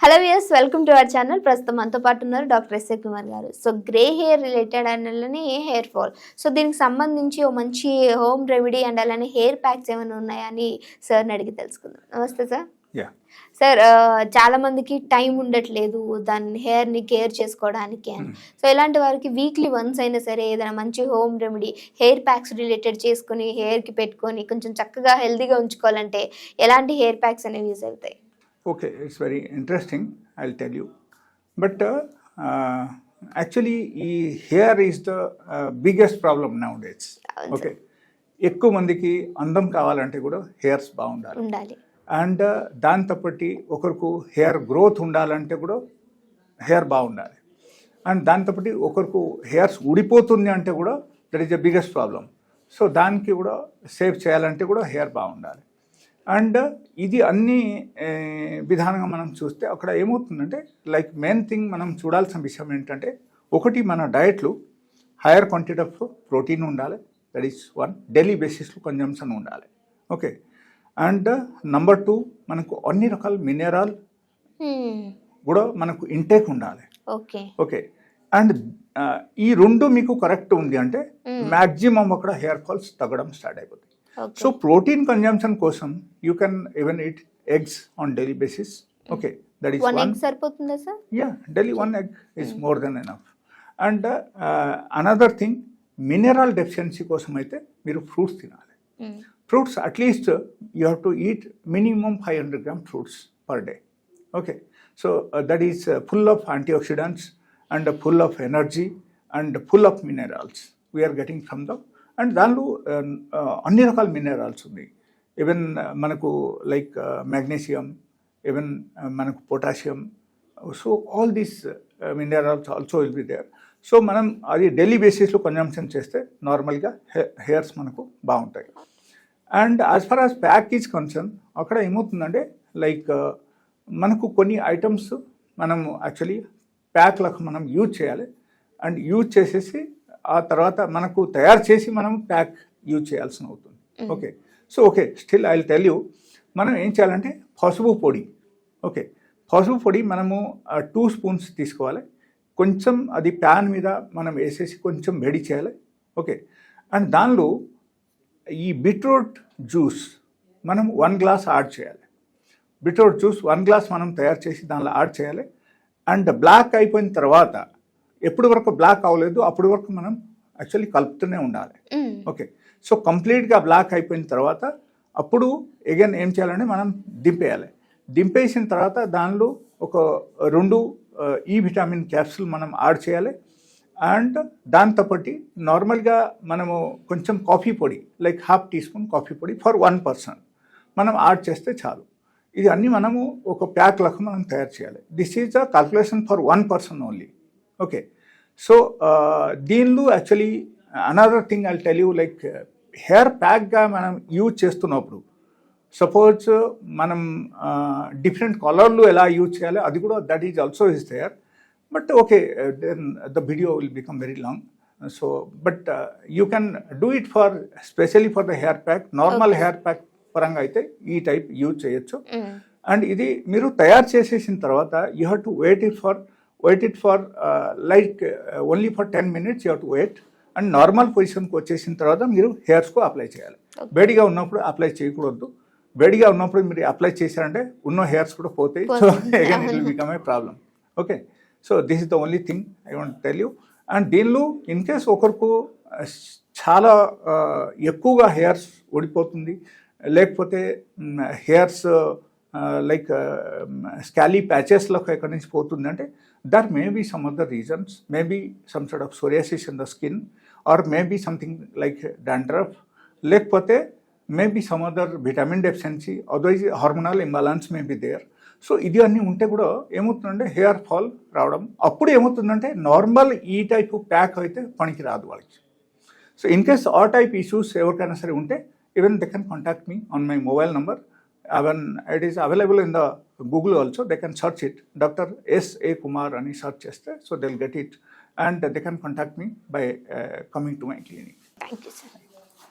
Hello viewers welcome to our channel ప్రస్తుతం మనతో పాటు ఉన్నారు డాక్టర్ ఎస్ఏ కుమార్ గారు. So grey hair related and అలానే హెయిర్ ఫాల్ సో దీనికి సంబంధించి ఓ మంచి హోమ్ రెమెడీ అండ్ అలానే హెయిర్ ప్యాక్స్ ఏమైనా ఉన్నాయా అని సార్ని అడిగి తెలుసుకుందాం. నమస్తే సార్ సార్ చాలా మందికి టైం ఉండట్లేదు దాన్ని హెయిర్ని కేర్ చేసుకోవడానికి అని. సో ఇలాంటి వారికి వీక్లీ వన్స్ అయినా సరే ఏదైనా మంచి home remedy hair packs related చేసుకుని hair కి పెట్టుకొని కొంచెం చక్కగా హెల్తీగా ఉంచుకోవాలంటే ఎలాంటి హెయిర్ ప్యాక్స్ అనేవి యూజ్ అవుతాయి? Okay it's very interesting I tell you but actually ఈ hair is the biggest problem now days అవును. ఓకే ఎక్కువ మందికి అందం కావాలంటే కూడా హెయిర్స్ బాగుండాలి. ఉండాలి. అండ్ దాంతో పట్టి ఒకరికి హెయిర్ గ్రోత్ ఉండాలంటే కూడా హెయిర్ బాగుండాలి. అండ్ దాంతో పట్టి ఒకరికి హెయిర్స్ ఊడిపోతుంది అంటే కూడా that is the biggest problem so దానికి కూడా సేవ్ చేయాలంటే కూడా హెయిర్ బాగుండాలి. అండ్ ఇది అన్ని విధానంగా మనం చూస్తే అక్కడ ఏమవుతుందంటే లైక్ మెయిన్ థింగ్ మనం చూడాల్సిన విషయం ఏంటంటే ఒకటి మన డయట్లు హైయర్ క్వాంటిటీ ఆఫ్ ప్రోటీన్ ఉండాలి. దట్ ఈస్ వన్ డైలీ బేసిస్లో కన్జంప్షన్ ఉండాలి. ఓకే అండ్ నంబర్ టూ మనకు అన్ని రకాల మినరల్ కూడా మనకు ఇంటేక్ ఉండాలి. ఓకే ఓకే అండ్ ఈ రెండు మీకు కరెక్ట్ ఉంది అంటే మ్యాక్సిమం అక్కడ హెయిర్ ఫాల్స్ తగ్గడం స్టార్ట్ అయిపోతుంది సో ప్రోటీన్ కన్జంప్షన్ కోసం you can even it eggs on daily basis okay that is one egg సరిపోతుందా sir ya daily one egg is more than enough and another thing mineral deficiency కోసం అయితే మీరు fruits తినాలి. Fruits at least you have to eat minimum five hundred gram fruits per day okay so that is full of antioxidants and full of energy and full of minerals we're getting from the and దానిలో అన్ని రకాల minerals ఉన్నాయి even మనకు like magnesium even మనకు potassium. So all these minerals also will be there so మనం అది daily బేసిస్లో consumption చేస్తే నార్మల్గా హెయిర్స్ మనకు బాగుంటాయి. And as far as pack is concern అక్కడ ఏమవుతుందంటే లైక్ మనకు కొన్ని ఐటమ్స్ మనం యాక్చువల్లీ ప్యాక్లకు మనం యూజ్ చేయాలి. అండ్ యూజ్ చేసేసి ఆ తర్వాత మనకు తయారు చేసి మనం ప్యాక్ యూజ్ చేయాల్సిన అవుతుంది. Okay. So okay still I tell you మనం ఏం చేయాలంటే పసుపు పొడి ఓకే పసుపు పొడి మనము టూ స్పూన్స్ తీసుకోవాలి. కొంచెం అది ప్యాన్ మీద మనం వేసేసి కొంచెం వేడి చేయాలి. ఓకే. అండ్ దానిలో ఈ బీట్రూట్ జ్యూస్ మనం వన్ గ్లాస్ యాడ్ చేయాలి. బీట్రూట్ జ్యూస్ వన్ గ్లాస్ మనం తయారు చేసి దానిలో యాడ్ చేయాలి. అండ్ బ్లాక్ అయిపోయిన తర్వాత ఎప్పుడు వరకు బ్లాక్ అవ్వలేదు అప్పటి వరకు మనం యాక్చువల్లీ కలుపుతూనే ఉండాలి. ఓకే సో కంప్లీట్గా బ్లాక్ అయిపోయిన తర్వాత అప్పుడు అగైన్ ఏం చేయాలంటే మనం దింపేయాలి. దింపేసిన తర్వాత దానిలో ఒక రెండు ఈ విటమిన్ క్యాప్సూల్ మనం యాడ్ చేయాలి. అండ్ దాంతోపాటి నార్మల్గా మనము కొంచెం కాఫీ పొడి like half teaspoon coffee పొడి ఫర్ వన్ పర్సన్ మనం యాడ్ చేస్తే చాలు. ఇది అన్నీ మనము ఒక ప్యాక్ లెక్క మనం తయారు చేయాలి. This is the calculation for one person only okay so దీనిలో actually another thing I tell you like hair ప్యాక్గా మనం యూజ్ చేస్తున్నప్పుడు సపోజ్ మనం డిఫరెంట్ కలర్లు ఎలా యూజ్ చేయాలి అది కూడా that is also is there but okay then the video will become very long so but you can do it for specially for the hair pack normal hair pack పరంగా అయితే ఈ type use చేయొచ్చు. And ఇది మీరు తయారు చేసేసిన తర్వాత you have to wait it for wait it for like only for ten minutes you to wait and normal పొజిషన్కి వచ్చేసిన తర్వాత మీరు హెయిర్స్కు అప్లై చేయాలి. వేడిగా ఉన్నప్పుడు అప్లై చేయకూడదు. వేడిగా ఉన్నప్పుడు మీరు అప్లై చేశారంటే ఉన్న హెయిర్స్ కూడా పోతాయి. So again it will become a problem okay so this is the only thing I want tell you and దీనిలో ఇన్ కేస్ ఒకరికి ఆ, చాలా ఆ, ఎక్కువగా హెయిర్స్ ఊడిపోతుంది లేకపోతే హెయిర్స్ లైక్ స్కాలీ ప్యాచెస్లోకి ఎక్కడి నుంచి పోతుందంటే there may be some other reasons may be some sort of psoriasis in the skin or may be something like dandruff లేకపోతే may be some other vitamin deficiency otherwise hormonal imbalance may be there so ఇది అన్నీ ఉంటే కూడా ఏమవుతుందంటే hair fall రావడం అప్పుడు ఏమవుతుందంటే normal ఈ టైప్ ప్యాక్ అయితే పనికి రాదు వాళ్ళకి. సో ఇన్ కేస్ ఆ టైప్ ఇష్యూస్ ఎవరికైనా సరే ఉంటే even they can contact me on my mobile number Even it is available in the Google also. They can search it. Dr. S. A. Kumar Rani search test. So they'll get it and they can contact me by uh, coming to my clinic. Thank you, sir.